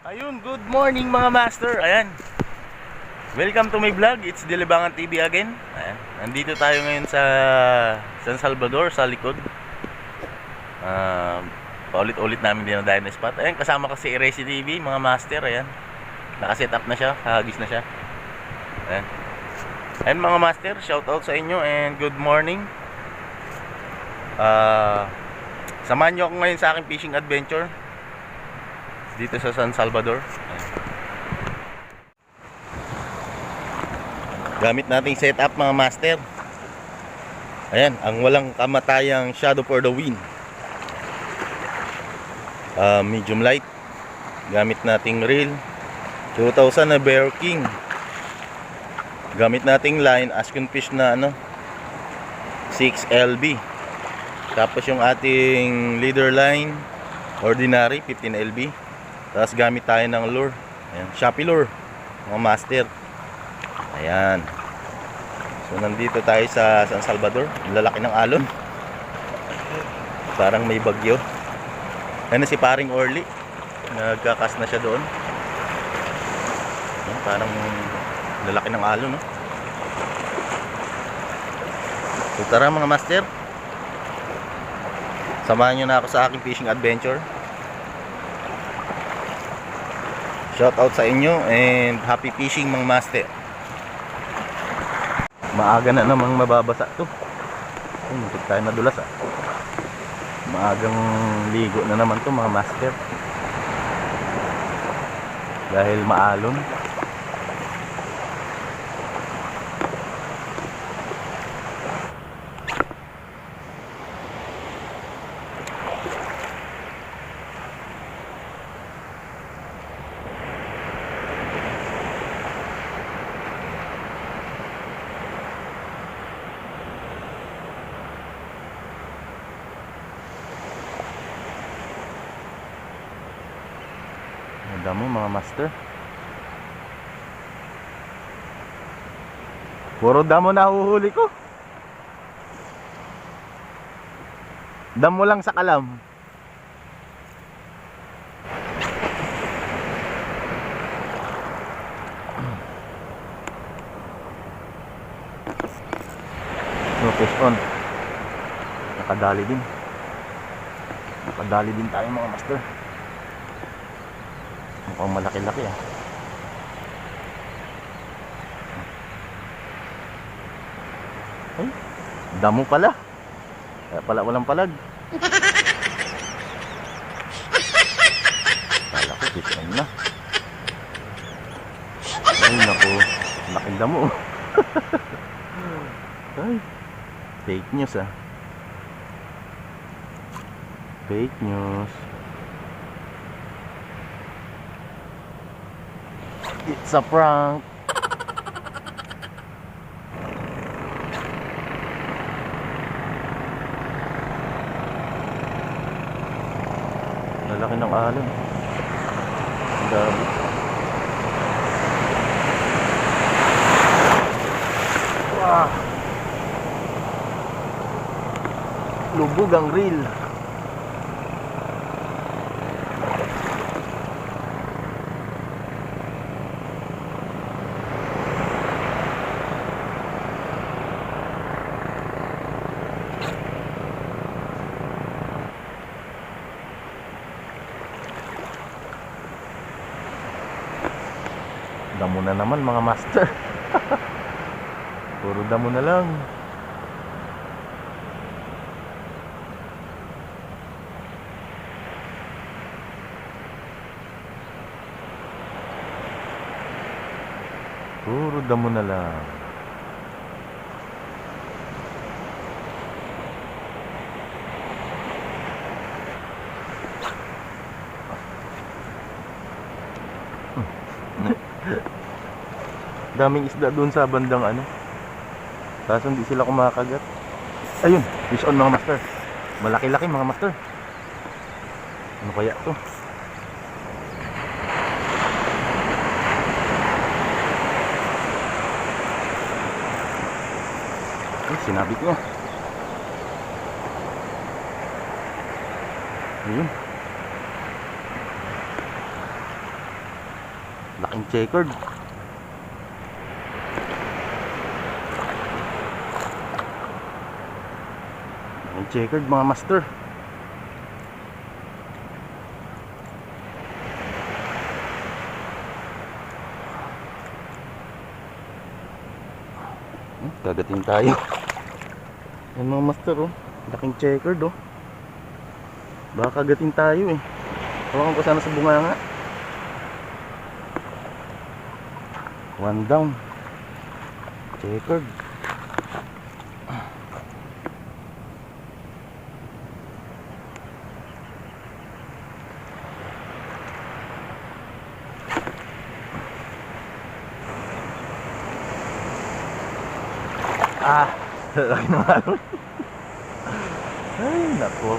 Ayun, good morning mga master. Ayan. Welcome to my vlog. It's Dilibangan TV again. Ayan. Nandito tayo ngayon sa San Salvador, sa likod. Um, paulit-ulit namin dinadayo na spot. Ayan, kasama kasi Eresi TV, mga master. Ayan. Nakaset up na siya, kahagis na siya. Ayan. Ayan mga master, shout out sa inyo and good morning. Ah, samahan nyo ako ngayon sa aking fishing adventure dito sa San Salvador. Gamit nating setup mga master. Ayan, ang walang kamatayang shadow for the wind. Ah, medium light. Gamit nating reel. 2000 na Bear King. Gamit nating line Aspen Fish na ano 6LB. Tapos yung ating leader line ordinary 15LB. Tapos gamit tayo ng lure. Ayan, Shopee lure. Mga master. Ayan. So nandito tayo sa San Salvador. Lalaki ng alon. Parang may bagyo. Ayan si paring Orly. Nagkakas na siya doon. Ayan, parang lalaki ng alon. No? So tara mga master. Samahan nyo na ako sa aking fishing adventure. Shout out sa inyo and happy fishing mga master. Maaga na namang mababasa to. Ay, muntik tayo nadulas ah. Maagang ligo na naman to mga master. Dahil maalon. Dami mga master. Puro damo na huhuli ko. Damo lang sa kalam. Fish on. Nakadali din. Nakadali din tayo mga master. Mukhang malaki-laki ah. Ay, damo pala. Kaya pala walang palag. Kala ko, on na. Ay, naku. Laking damo. Ay, fake news ah. Fake news. It's a prank. Lalaki ng alon. Dami. Wow. Lubog ang reel. Damo na naman mga master. Puro damo na lang. Puro damo na lang. Daming isda doon sa bandang ano. Kaso hindi sila kumakagat. Ayun, fish on mga master. Malaki-laki mga master. Ano kaya to? Ay, sinabit niya. Ayun. Laking checkered. Checkered mga master. Hmm, Kagating tayo. Yan mga master oh. Laking checkered oh. Baka kagating tayo eh. Hawakan ko sana sa bunganga. One down. Checkered. Ah, laki naman. Ay, nako.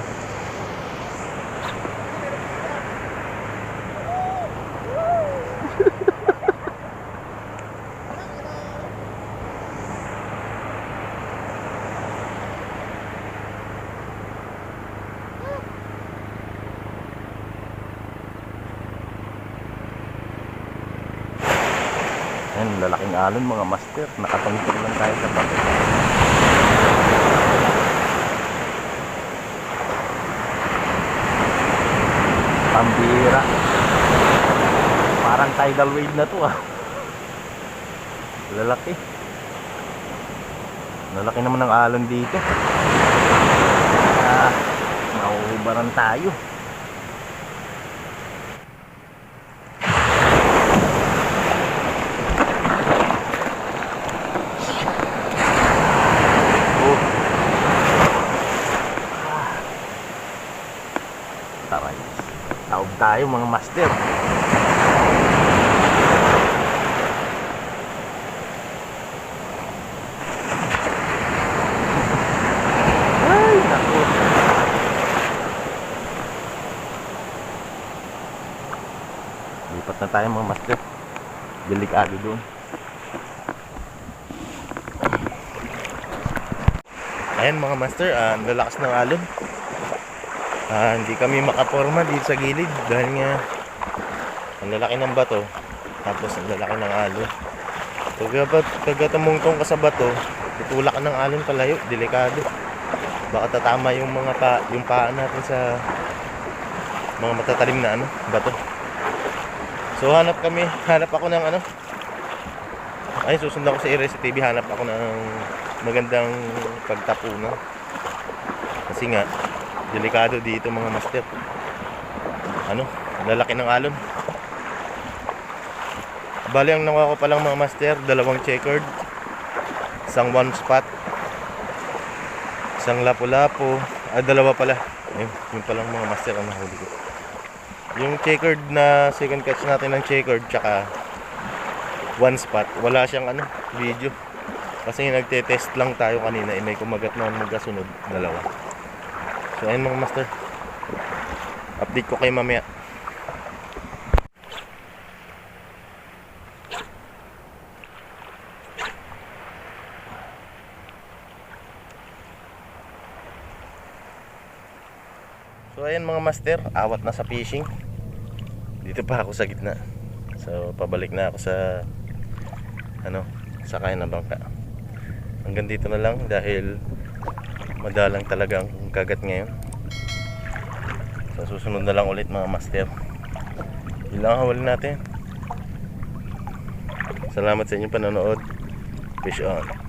Yan, lalaking alon mga master. Nakatungtong lang tayo sa bato. Pambira. Parang tidal wave na to ah. Lalaki. Lalaki naman ng alon dito. Ah, nauubaran tayo. Tayo mga master. Ay, naku. Lipat na tayo mga master. Delikado doon. Ayan mga master, ah, ang lalakas ng alon. Ah, hindi kami makaporma dito sa gilid dahil nga ang lalaki ng bato tapos ang lalaki ng alon. Pag pagkatamungtong ka sa bato, tutulak ng alon palayo, delikado. Baka tatama yung mga pa, yung paa natin sa mga matatalim na ano, bato. So hanap kami, hanap ako ng ano. Ay, susundan ko sa TV, hanap ako ng magandang pagtapunan. Kasi nga, delikado dito mga master. Ano, lalaki ng alon. Bali ang nakuha ko pa lang mga master, dalawang checkered, isang one spot, isang lapu-lapu, ah dalawa pala. Ayun, yun pa lang mga master ang nahuli ko. Yung checkered na second catch natin ng checkered, tsaka one spot, wala siyang ano, video. Kasi nagte-test lang tayo kanina, eh, may kumagat na magkasunod, dalawa. So ayun mga master. Update ko kayo mamaya. So ayan mga master, awat na sa fishing. Dito pa ako sa gitna. So pabalik na ako sa ano, sa kaya ng bangka. Hanggang dito na lang dahil madalang talaga ang kagat ngayon. So susunod na lang ulit mga master. Yun lang natin. Salamat sa inyong panonood. Fish on.